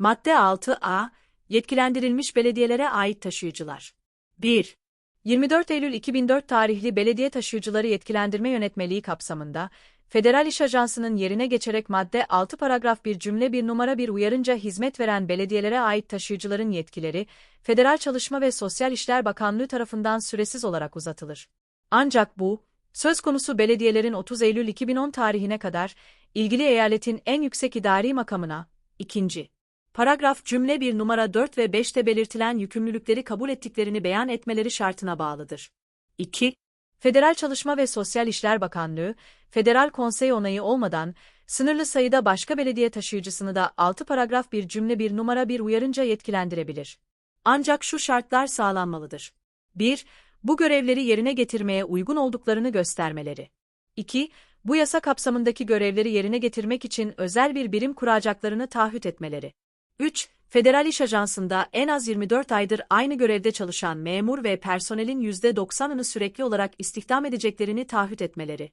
Madde 6a, yetkilendirilmiş belediyelere ait taşıyıcılar. 1. 24 Eylül 2004 tarihli belediye taşıyıcıları yetkilendirme yönetmeliği kapsamında, Federal İş Ajansı'nın yerine geçerek madde 6 paragraf 1 cümle 1 numara 1 uyarınca hizmet veren belediyelere ait taşıyıcıların yetkileri, Federal Çalışma ve Sosyal İşler Bakanlığı tarafından süresiz olarak uzatılır. Ancak bu, söz konusu belediyelerin 30 Eylül 2010 tarihine kadar, ilgili eyaletin en yüksek idari makamına, ikinci. Paragraf cümle 1 numara 4 ve 5'te belirtilen yükümlülükleri kabul ettiklerini beyan etmeleri şartına bağlıdır. 2. Federal Çalışma ve Sosyal İşler Bakanlığı, Federal Konsey onayı olmadan, sınırlı sayıda başka belediye taşıyıcısını da 6 paragraf 1 cümle 1 numara 1 uyarınca yetkilendirebilir. Ancak şu şartlar sağlanmalıdır. 1. Bu görevleri yerine getirmeye uygun olduklarını göstermeleri. 2. Bu yasa kapsamındaki görevleri yerine getirmek için özel bir birim kuracaklarını taahhüt etmeleri. 3. Federal İş Ajansı'nda en az 24 aydır aynı görevde çalışan memur ve personelin %90'ını sürekli olarak istihdam edeceklerini taahhüt etmeleri.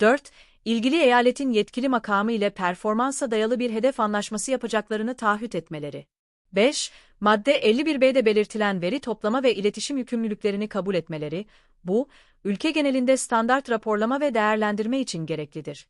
4. İlgili eyaletin yetkili makamı ile performansa dayalı bir hedef anlaşması yapacaklarını taahhüt etmeleri. 5. Madde 51b'de belirtilen veri toplama ve iletişim yükümlülüklerini kabul etmeleri, bu, ülke genelinde standart raporlama ve değerlendirme için gereklidir.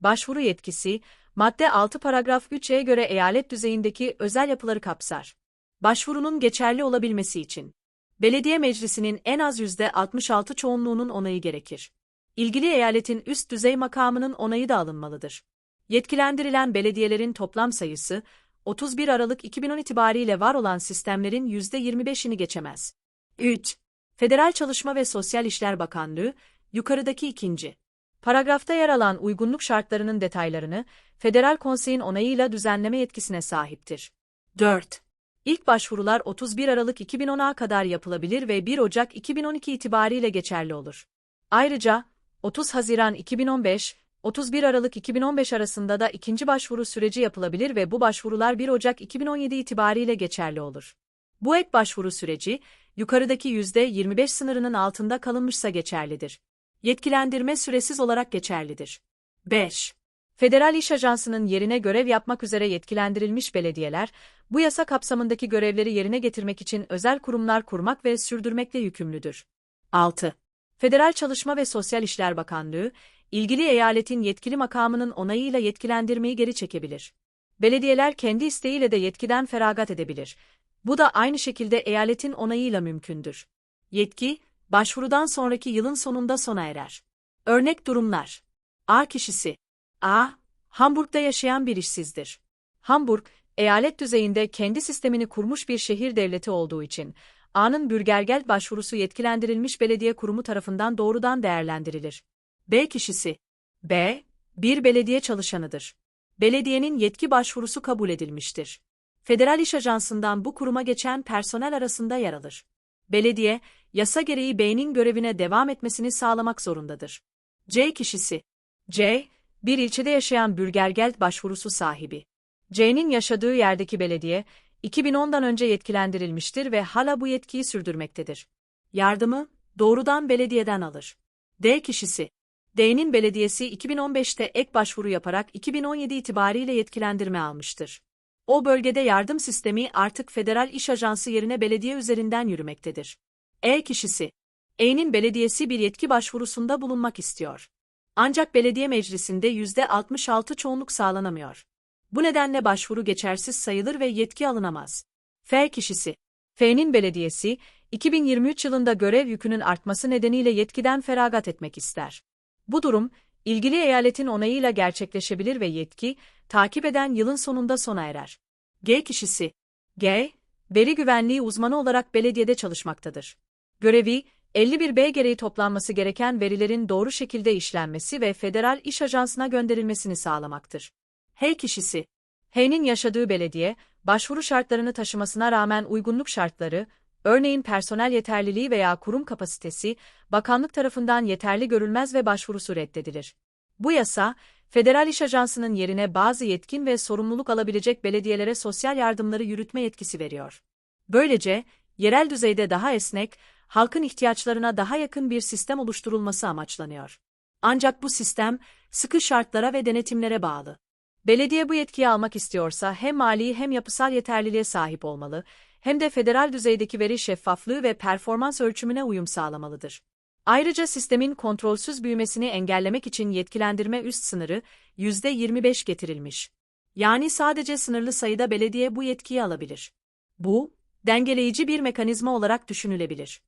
Başvuru yetkisi, madde 6 paragraf 3'e göre eyalet düzeyindeki özel yapıları kapsar. Başvurunun geçerli olabilmesi için, belediye meclisinin en az %66 çoğunluğunun onayı gerekir. İlgili eyaletin üst düzey makamının onayı da alınmalıdır. Yetkilendirilen belediyelerin toplam sayısı, 31 Aralık 2010 itibariyle var olan sistemlerin %25'ini geçemez. 3. Federal Çalışma ve Sosyal İşler Bakanlığı, yukarıdaki ikinci. Paragrafta yer alan uygunluk şartlarının detaylarını, Federal Konsey'in onayıyla düzenleme yetkisine sahiptir. 4. İlk başvurular 31 Aralık 2010'a kadar yapılabilir ve 1 Ocak 2012 itibariyle geçerli olur. Ayrıca, 30 Haziran 2015, 31 Aralık 2015 arasında da ikinci başvuru süreci yapılabilir ve bu başvurular 1 Ocak 2017 itibariyle geçerli olur. Bu ek başvuru süreci, yukarıdaki %25 sınırının altında kalınmışsa geçerlidir. Yetkilendirme süresiz olarak geçerlidir. 5. Federal İş Ajansı'nın yerine görev yapmak üzere yetkilendirilmiş belediyeler, bu yasa kapsamındaki görevleri yerine getirmek için özel kurumlar kurmak ve sürdürmekle yükümlüdür. 6. Federal Çalışma ve Sosyal İşler Bakanlığı, ilgili eyaletin yetkili makamının onayıyla yetkilendirmeyi geri çekebilir. Belediyeler kendi isteğiyle de yetkiden feragat edebilir. Bu da aynı şekilde eyaletin onayıyla mümkündür. Yetki, başvurudan sonraki yılın sonunda sona erer. Örnek durumlar. A kişisi. A. Hamburg'da yaşayan bir işsizdir. Hamburg, eyalet düzeyinde kendi sistemini kurmuş bir şehir devleti olduğu için, A'nın bürgergel başvurusu yetkilendirilmiş belediye kurumu tarafından doğrudan değerlendirilir. B kişisi. B. Bir belediye çalışanıdır. Belediyenin yetki başvurusu kabul edilmiştir. Federal İş Ajansı'ndan bu kuruma geçen personel arasında yer alır. Belediye, yasa gereği B'nin görevine devam etmesini sağlamak zorundadır. C kişisi. C. Bir ilçede yaşayan bürgergel başvurusu sahibi. C'nin yaşadığı yerdeki belediye, 2010'dan önce yetkilendirilmiştir ve hala bu yetkiyi sürdürmektedir. Yardımı, doğrudan belediyeden alır. D kişisi. D'nin belediyesi 2015'te ek başvuru yaparak 2017 itibariyle yetkilendirme almıştır. O bölgede yardım sistemi artık Federal İş Ajansı yerine belediye üzerinden yürümektedir. E kişisi. E'nin belediyesi bir yetki başvurusunda bulunmak istiyor. Ancak belediye meclisinde %66 çoğunluk sağlanamıyor. Bu nedenle başvuru geçersiz sayılır ve yetki alınamaz. F kişisi. F'nin belediyesi, 2023 yılında görev yükünün artması nedeniyle yetkiden feragat etmek ister. Bu durum, ilgili eyaletin onayıyla gerçekleşebilir ve yetki, takip eden yılın sonunda sona erer. G kişisi. G, veri güvenliği uzmanı olarak belediyede çalışmaktadır. Görevi, 51B gereği toplanması gereken verilerin doğru şekilde işlenmesi ve Federal İş Ajansı'na gönderilmesini sağlamaktır. H kişisi. H'nin yaşadığı belediye, başvuru şartlarını taşımasına rağmen uygunluk şartları, örneğin personel yeterliliği veya kurum kapasitesi, bakanlık tarafından yeterli görülmez ve başvurusu reddedilir. Bu yasa, Federal İş Ajansı'nın yerine bazı yetkin ve sorumluluk alabilecek belediyelere sosyal yardımları yürütme yetkisi veriyor. Böylece, yerel düzeyde daha esnek, halkın ihtiyaçlarına daha yakın bir sistem oluşturulması amaçlanıyor. Ancak bu sistem, sıkı şartlara ve denetimlere bağlı. Belediye bu yetkiyi almak istiyorsa hem mali hem yapısal yeterliliğe sahip olmalı, hem de federal düzeydeki veri şeffaflığı ve performans ölçümüne uyum sağlamalıdır. Ayrıca sistemin kontrolsüz büyümesini engellemek için yetkilendirme üst sınırı %25 getirilmiş. Yani sadece sınırlı sayıda belediye bu yetkiyi alabilir. Bu, dengeleyici bir mekanizma olarak düşünülebilir.